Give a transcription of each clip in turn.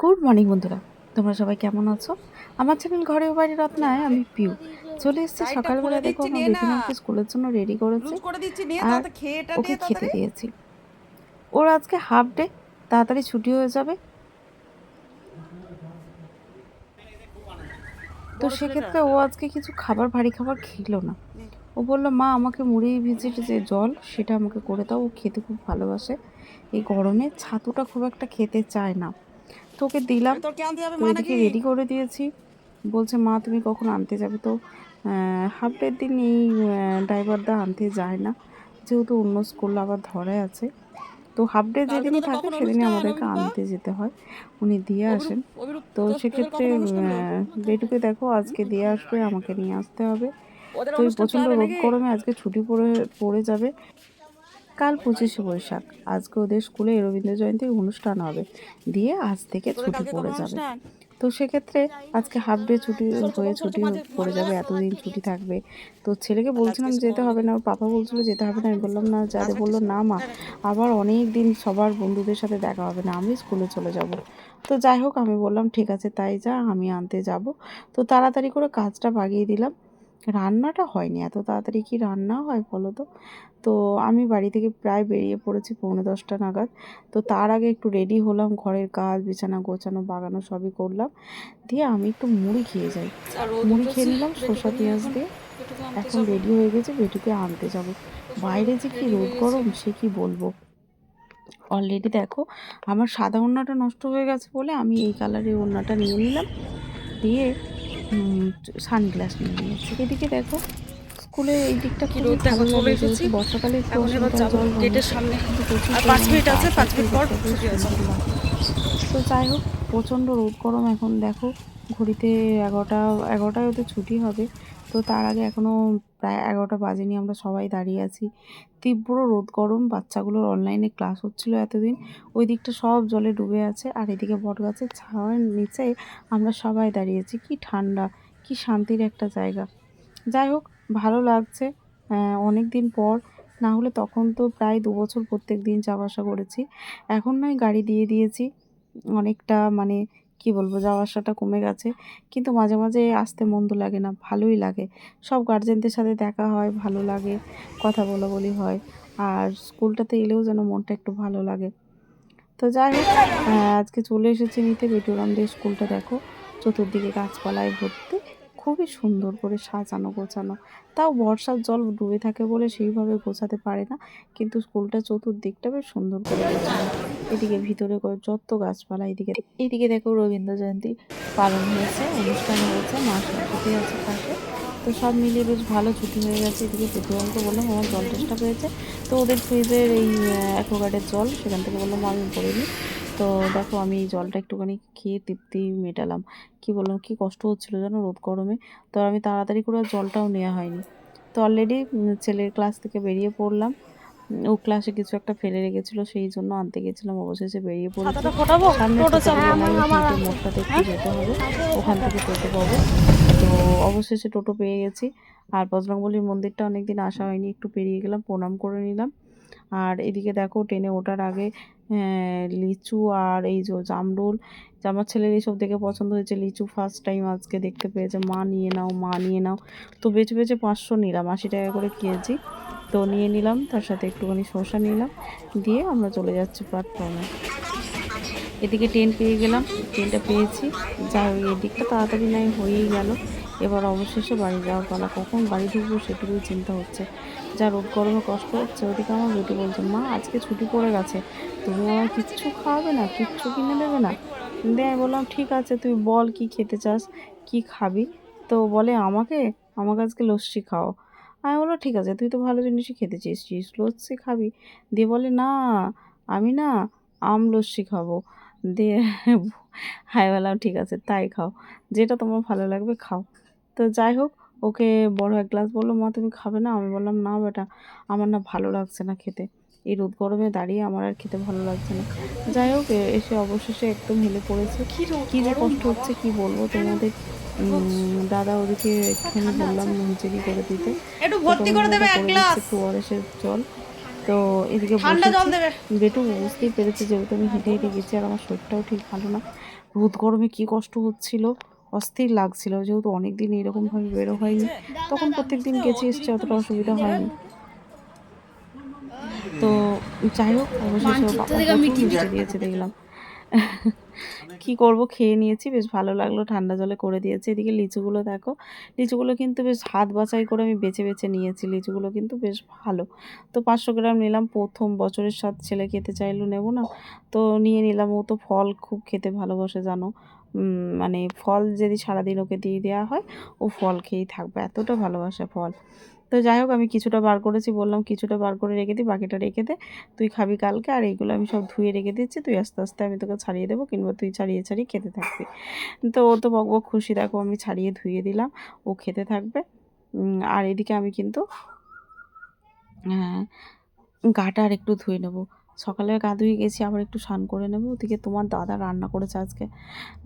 Good morning বন্ধুরা। তোমরা সবাই কেমন আছো? আমার চ্যানেল ঘরে ও বাড়ির রত্নায় আমি পিউ। চলে এসেছি সকালবেলা দেখো আমার স্কুলের জন্য রেডি করেছি। আর ওকে খেতে দিয়েছি। ওর আজকে হাফ ডে তাড়াতাড়ি ছুটি হয়ে যাবে। তো সেক্ষেত্রে ও আজকে কিছু খাবার ভারী খাবার খেলো না। ও বলল মা আমাকে মুড়ি ভিজিট যে জল সেটা আমাকে করে দাও ও খেতে খুব ভালোবাসে। এই গরমে ছাতুটা খুব একটা খেতে চায় না। তো ওকে দিলাম। তোর কে আনতে যাবে তো মা এদিকে রেডি করে দিয়েছি। বলছে মা তুমি কখন আনতে যাবে? তো হাফ ডের দিন এই ড্রাইভারদা আনতে যায় না। যেহেতু অন্য স্কুল আবার ধরে আছে। তো হাফ ডে যেদিনই থাকে সেদিনই আমাদেরকে আনতে যেতে হয়। উনি দিয়ে আসেন। তো সেক্ষেত্রে বেটুকে দেখো আজকে দিয়ে আসবে আমাকে নিয়ে আসতে হবে। তো প্রচণ্ড রোদ গরমে আজকে ছুটি পড়ে পড়ে যাবে। কাল পঁচিশে বৈশাখ। আজকে ওদের স্কুলে রবীন্দ্র জয়ন্তীর অনুষ্ঠান হবে। দিয়ে আজ থেকে ছুটি পড়ে যাবে। তো সেক্ষেত্রে আজকে হাফ ডে ছুটি হয়ে ছুটি পড়ে যাবে এতদিন ছুটি থাকবে। তো ছেলেকে বলছিলাম যেতে হবে না ওর পাপা বলছিল যেতে হবে না আমি বললাম না যাতে বলল না মা। আবার অনেক দিন সবার বন্ধুদের সাথে দেখা হবে না আমি স্কুলে চলে যাব। তো যাই হোক আমি বললাম ঠিক আছে তাই যা আমি আনতে যাব। তো তাড়াতাড়ি করে কাজটা বাগিয়ে দিলাম। রান্নাটা হয়নি এত তাড়াতাড়ি কি রান্না হয় বলো তো? তো আমি বাড়ি থেকে প্রায় বেরিয়ে পড়েছি পৌনে দশটা নাগাদ। তো তার আগে একটু রেডি হলাম ঘরের কাজ বিছানা গোছানো বাগানো সবই করলাম। দিয়ে আমি একটু মুড়ি খেয়ে যাই। মুড়ি খেয়ে নিলাম শসা পেঁয়াজ দিয়ে। এখন রেডি হয়ে গেছে বেটুকে আনতে যাব। বাইরে যে কি রোদ গরম সে কি বলব? অলরেডি দেখো আমার সাদা ওড়নাটা নষ্ট হয়ে গেছে বলে আমি এই কালারের ওড়নাটা নিয়ে নিলাম। দিয়ে সানগ্লাস নিয়ে নিয়েছি। এদিকে দেখো স্কুলে এই দিকটা কি রোদ দেখো, চলে এসেছি। বর্ষাকালে এখন এবার যাব গেটের সামনে। আর পাঁচ মিনিট আছে, পাঁচ মিনিট পর ছুটি আছে। তো যাই হোক প্রচণ্ড রোদ গরম। এখন দেখো ঘড়িতে এগারোটা এগারোটায় ওদের ছুটি হবে। তো তার আগে এখনও প্রায় এগারোটা বাজেনি, আমরা সবাই দাঁড়িয়ে আছি। তীব্র রোদ গরম, বাচ্চাগুলোর অনলাইনে ক্লাস হচ্ছিল এতদিন। ওই দিকটা সব জলে ডুবে আছে আর এদিকে বটগাছের ছাওয়ার নিচে আমরা সবাই দাঁড়িয়েছি কি ঠান্ডা, কি শান্তির একটা জায়গা। যাই হোক, ভালো লাগছে অনেক দিন পর। না হলে তখন তো প্রায় দু বছর প্রত্যেক দিন যাওয়া আসা করেছি। এখন নয়, গাড়ি দিয়ে দিয়েছি। অনেকটা মানে কি বলব যাওয়া আসাটা কমে গেছে। কিন্তু মাঝে মাঝে আসতে মন্দ লাগে না, ভালোই লাগে। সব গার্জেনদের সাথে দেখা হয়, ভালো লাগে, কথা বলা বলি হয়। আর স্কুলটাতে এলেও যেন মনটা একটু ভালো লাগে। তো যাই হোক আজকে চলে এসেছি নিতে। বেটুরামদের স্কুলটা দেখো। চতুর্দিকে গাছপালায় ভর্তি। খুবই সুন্দর করে সাজানো, গোছানো। তাও বর্ষার জল ডুবে থাকে বলে সেইভাবে গোছাতে পারে না। কিন্তু স্কুলটা চতুর্দিকটা বেশ সুন্দর করে গোছানো। এদিকে ভিতরে করে যত গাছপালা এদিকে এদিকে দেখো রবীন্দ্র জয়ন্তী পালন হয়েছে, অনুষ্ঠান হয়েছে, মা সরস্বতী আছে পাশে। তো সব মিলিয়ে বেশ ভালো ছুটি হয়ে গেছে এদিকে পেটুয়ালকে বললাম, আমার জল টেস্টটা পেয়েছে তো ওদের ফ্রিজের এই অ্যাকোয়াগার্ডের জল সেখান থেকে বললাম, আমি ভরে নিই। তো দেখো আমি এই জলটা একটুখানি খেয়ে তৃপ্তি মেটালাম। কি বললাম, কি কষ্ট হচ্ছিল জানো রোদ গরমে? তো আমি তাড়াতাড়ি করে জলটাও নেওয়া হয়নি। তো অলরেডি ছেলের ক্লাস থেকে বেরিয়ে পড়লাম। ও ক্লাসে কিছু একটা ফেলে রেখেছিল সেই জন্য আনতে গেছিলাম। অবশেষে বেরিয়ে পড়েছি। সামনে আমার মোড়টাতে একটু যেতে হবে। ওখান থেকে টোটো পাবো। তো অবশেষে টোটো পেয়ে গেছি। আর বজরংবলির মন্দিরটা অনেকদিন আসা হয়নি একটু পেরিয়ে গেলাম প্রণাম করে নিলাম। আর এদিকে দেখো ট্রেনে ওঠার আগে লিচু আর এই যে জামরুল আমার ছেলের এইসব দেখে পছন্দ হয়েছে। লিচু ফার্স্ট টাইম আজকে দেখতে পেয়েছে। মা নিয়ে নাও মা নিয়ে নাও। তো বেছে বেছে পাঁচশো নিলাম আশি টাকা করে কেজি। তো নিয়ে নিলাম, তার সাথে একটুখানি শসা নিলাম, দিয়ে আমরা চলে যাচ্ছি প্ল্যাটফর্মে এদিকে ট্রেন পেয়ে গেলাম ট্রেনটা পেয়েছি। যা এদিকটা তাড়াতাড়ি নাই, হয়েই গেল। এবার অবশেষে বাড়ি যাওয়ার পালা। কখন বাড়ি ঢুকবো সেটুকুই চিন্তা হচ্ছে। যা রোদ গরমে কষ্ট হচ্ছে, ওদিকে আমার বেটি বলছে, মা, আজকে ছুটি পড়ে গেছে। তুমি আমার কিচ্ছু খাওয়াবে না, কিচ্ছু কিনে দেবে না? দিয়ে আমি বললাম, ঠিক আছে, তুই বল কি খেতে চাস, কি খাবি? তো বলে, আমাকে? আমাকে আজকে লস্যি খাও। আমি বলল ঠিক আছে তুই তো ভালো জিনিসই খেতে চেয়েছিস লস্যি খাবি? দিয়ে বলে না আমি না আম লস্যি খাব। দিয়ে হাই বললাম ঠিক আছে তাই খাও যেটা তোমার ভালো লাগবে খাও। তো যাই হোক ওকে বড় এক গ্লাস বলল মা তুমি খাবে না? আমি বললাম না বেটা আমার না ভালো লাগছে না খেতে। এই রোদ গরমে দাঁড়িয়ে আমার আর খেতে ভালো লাগছে না। যাই হোক এসে অবশেষে একদম হেলে পড়েছে। কি যে কষ্ট হচ্ছে কি বলব তোমাদের? দাদা ওদিকে একটুখানি বললাম হুঁচেরি করে দিতে। একটু ভর্তি করে দেবে এক গ্লাস। একটু জল। তো এদিকে ঠান্ডা জল দেবে। বেটু বুঝতেই পেরেছে যেহেতু আমি হেঁটে হেঁটে গেছি আর আমার শরীরটাও ঠিক ভালো না। রোদ গরমে কী কষ্ট হচ্ছিল? অস্থির লাগছিল যেহেতু অনেক দিন এরকমভাবে বেরো হয়নি। তখন প্রত্যেক দিন গেছি এসছি অতটা অসুবিধা হয়নি। তো যাই হোক অবশেষে বাবা দিয়েছে দেখলাম। কি করব? খেয়ে নিয়েছি, বেশ ভালো লাগল। ঠান্ডা জলে করে দিয়েছি। এদিকে লিচুগুলো দেখো, লিচুগুলো কিন্তু বেশ হাত বাছাই করে আমি বেছে বেছে নিয়েছি। লিচুগুলো কিন্তু বেশ ভালো। তো পাঁচশো গ্রাম নিলাম, প্রথম বছরের সাথ ছেলে খেতে চাইলো, নেব না? তো নিয়ে নিলাম, ও তো ফল খুব খেতে ভালোবাসে, জানো? মানে ফল যদি সারাদিন ওকে দিয়ে দেওয়া হয়, ও ফল খেয়েই থাকবে। এতটা ভালোবাসে ফল। তো যাই হোক আমি কিছুটা বার করেছি বললাম কিছুটা বার করে রেখে দিই বাকিটা রেখে দে। তুই খাবি কালকে আর এইগুলো আমি সব ধুয়ে রেখে দিচ্ছি তুই আস্তে আস্তে আমি তোকে ছাড়িয়ে দেবো কিংবা তুই ছাড়িয়ে ছাড়িয়ে খেতে থাকবি। তো ও তো বক বক খুশি দেখো আমি ছাড়িয়ে ধুয়ে দিলাম ও খেতে থাকবে। আর এদিকে আমি কিন্তু হ্যাঁ, গাটা আর একটু ধুয়ে নেব। সকালে গা ধুয়ে গেছি আবার একটু স্নান করে নেব ওদিকে তোমার দাদা রান্না করেছে আজকে।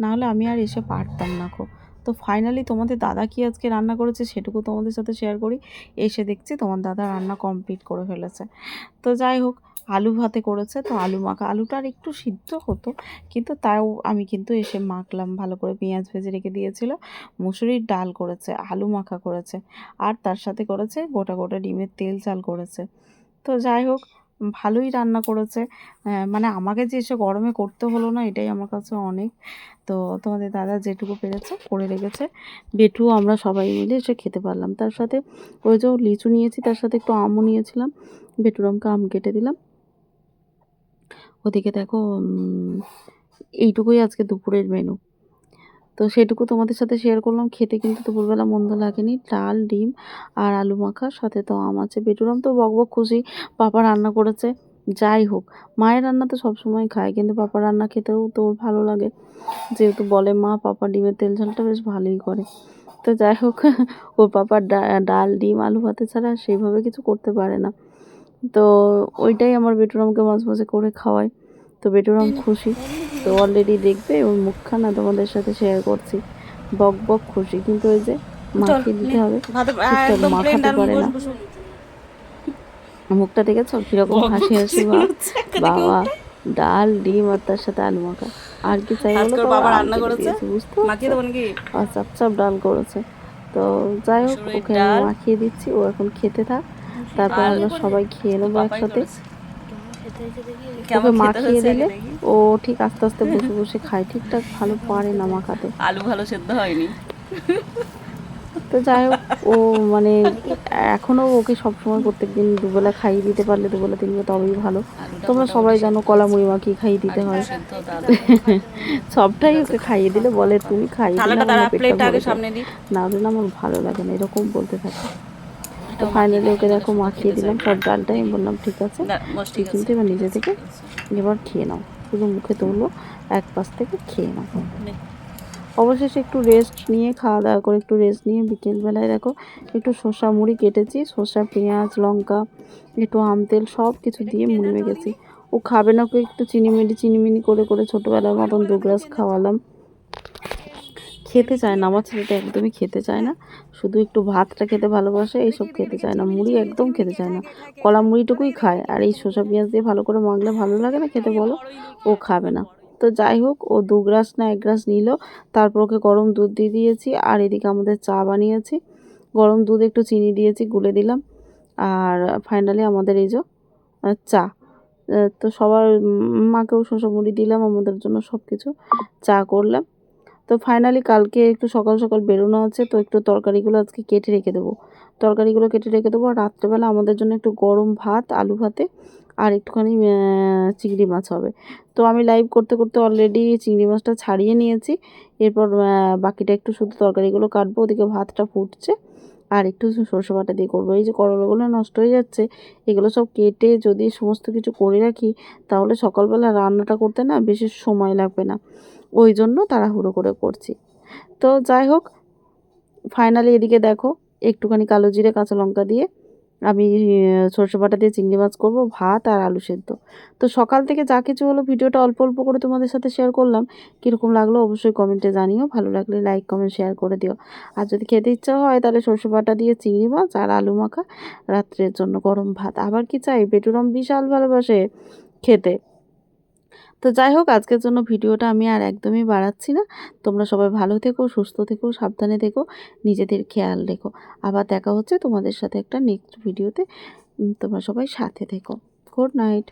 নাহলে আমি আর এসে পারতাম না খো তো ফাইনালি তোমাদের দাদা কি আজকে রান্না করেছে সেটুকু তোমাদের সাথে শেয়ার করি। এসে দেখছি তোমার দাদা রান্না কমপ্লিট করে ফেলেছে। তো যাই হোক, আলু ভাতে করেছে, তো আলু মাখা, আলুটা আর একটু সিদ্ধ হতো, কিন্তু তাও আমি কিন্তু এসে মাখলাম, ভালো করে পেঁয়াজ ভেজে রেখে দিয়েছিল, মুসুরির ডাল করেছে, আলু মাখা করেছে, আর তার সাথে করেছে গোটা গোটা ডিমের তেল চাল করেছে। তো যাই হোক ভালোই রান্না করেছে। মানে আমাকে যে এসে গরমে করতে হলো না, এটাই আমার কাছে অনেক। তো তোমাদের দাদা যেটুকু পেরেছে করে রেখেছে। বেটু আমরা সবাই মিলে এসে খেতে পারলাম। তার সাথে ওই যে লিচু নিয়েছি, তার সাথে একটু আমও নিয়েছিলাম। বেটুরামকে আম কেটে দিলাম। ওদিকে দেখো এইটুকুই আজকে দুপুরের মেনু তো সেটুকু তোমাদের সাথে শেয়ার করলাম। খেতে কিন্তু দুপুরবেলা মন্দ লাগেনি। ডাল, ডিম আর আলু মাখা, সাথে তো আম আছে বেটুরাম তো বকবক খুশি পাপা রান্না করেছে। যাই হোক, মায়ের রান্না তো সবসময় খায়, কিন্তু পাপা রান্না খেতেও তো ওর ভালো লাগে। যেহেতু বলে মা, পাপা ডিমের তেল ঝালটা বেশ ভালোই করে। তো যাই হোক, ওর পাপার ডাল, ডিম, আলু ভাতে ছাড়া সেইভাবে কিছু করতে পারে না। তো ওইটাই আমার বেটুরামকে মাঝে মাঝে করে খাওয়াই তো বেটুরাম খুশি। তো অলরেডি দেখবে ওর মুখখানা তোমাদের সাথে শেয়ার করছি। বক বক খুশি। কিন্তু ওই যে মাখিয়ে দিতে হবে। মাখাতে পারে না। মুখটা দেখেছ? কীরকম হাসি হাসি বাবা ডাল ডিম আর তার সাথে আলু মাখা। আর কি চাই বলো বাবা রান্না করেছে। বুঝতে মাখিয়ে আর চাপ চাপ ডাল করেছে। তো যাই হোক ওকে। মাখিয়ে দিচ্ছি। ও এখন খেতে থাক। তারপর আমরা সবাই খেয়ে নেব একসাথে। ওকে মাখিয়ে দিলে? ও ঠিক আস্তে আস্তে বসে বসে খায়। ঠিকঠাক ভালো পারে না মাখাতে আলু ভালো সেদ্ধ হয়নি। তো যাই হোক ও মানে এখনও ওকে সবসময় প্রত্যেক দিন দুবেলা খাইয়ে দিতে পারলে দুবেলা তিনবেলা তবেই ভালো। তোমরা সবাই জানো কলা মুড়ি মাখিয়ে খাইয়ে দিতে হয়। সবটাই ওকে খাইয়ে দিলে বলে তুমি খাইয়ে দিলে আমার পেটটা হলে না আমার ভালো লাগে না এরকম বলতে থাকে। তো ফাইনালি ওকে দেখো মাখিয়ে দিলাম সব ডালটাই আমি বললাম ঠিক আছে? কিন্তু এবার নিজে থেকে এবার খেয়ে নাও। শুধু মুখে তুললো এক পাশ থেকে খেয়ে নাও। অবশেষে একটু রেস্ট নিয়ে খাওয়া দাওয়া করে একটু রেস্ট নিয়ে বিকেলবেলায় দেখো একটু শসা মুড়ি কেটেছি শসা পেঁয়াজ লঙ্কা একটু আম তেল সব কিছু দিয়ে মুড়ি মেখেছি। ও খাবে না ওকে একটু চিনিমিনি চিনিমিনি করে করে ছোটোবেলার মতন দু গ্লাস খাওয়ালাম। খেতে চায় না। আমার ছেলেটা একদমই খেতে চায় না। শুধু একটু ভাতটা খেতে ভালোবাসে, এইসব খেতে চায় না। মুড়ি একদম খেতে চায় না। কলা মুড়িটুকুই খায়। আর এই শসা পেঁয়াজ দিয়ে ভালো করে মাখলে ভালো লাগে না খেতে বলো? ও খাবে না। তো যাই হোক, ও দু গ্লাস না এক গ্লাস নিল। তারপর ওকে গরম দুধ দিয়ে দিয়েছি। আর এদিকে আমাদের চা বানিয়েছি। গরম দুধ একটু চিনি দিয়েছি, গুলে দিলাম। আর ফাইনালি আমাদের এই যে চা। তো সবার মাকেও শসা মুড়ি দিলাম। আমাদের জন্য সব কিছু চা করলাম। তো ফাইনালি কালকে একটু সকাল সকাল বেরোনো আছে, তো একটু তরকারিগুলো আজকে কেটে রেখে দেবো। তরকারিগুলো কেটে রেখে দেবো আর রাত্রেবেলা আমাদের জন্য একটু গরম ভাত, আলু ভাতে আর একটুখানি চিংড়ি মাছ হবে। তো আমি লাইভ করতে করতে অলরেডি চিংড়ি মাছটা ছাড়িয়ে নিয়েছি। এরপর বাকিটা একটু শুধু তরকারিগুলো কাটবো, ওদিকে ভাতটা ফুটছে আর একটু সরষে বাটা দিয়ে করব। এই যে করলাগুলো নষ্ট হয়ে যাচ্ছে, এগুলো সব কেটে যদি সমস্ত কিছু করে রাখি, তাহলে সকালবেলা রান্নাটা করতে না বেশি সময় লাগবে না। ওই জন্য তাড়াহুড়ো করে করছি। তো যাই হোক ফাইনালি এদিকে দেখো, একটুখানি কালো জিরে, কাঁচা লঙ্কা দিয়ে আমি সর্ষে বাটা দিয়ে চিংড়ি মাছ করব, ভাত আর আলু সেদ্ধ। তো সকাল থেকে যা কিছু হলো ভিডিওটা অল্প অল্প করে তোমাদের সাথে শেয়ার করলাম। কীরকম লাগল অবশ্যই কমেন্টে জানিও, ভালো লাগলে লাইক কমেন্ট শেয়ার করে দিও। আর যদি খেতে ইচ্ছা হয় তাহলে সর্ষে বাটা দিয়ে চিংড়ি মাছ আর আলু মাখা রাত্রের জন্য গরম ভাত। আবার কি চাই? বেটুরাম বিশাল ভালোবাসে খেতে। তো যাই হোক, আজকের জন্য ভিডিওটা আমি আর একদমই বাড়াচ্ছি না। তোমরা সবাই ভালো থেকো, সুস্থ থেকো, সাবধানে থেকো, নিজেদের খেয়াল রেখো। আবার দেখা হচ্ছে তোমাদের সাথে একটা নেক্সট ভিডিওতে তোমরা সবাই সাথে থেকো। Good night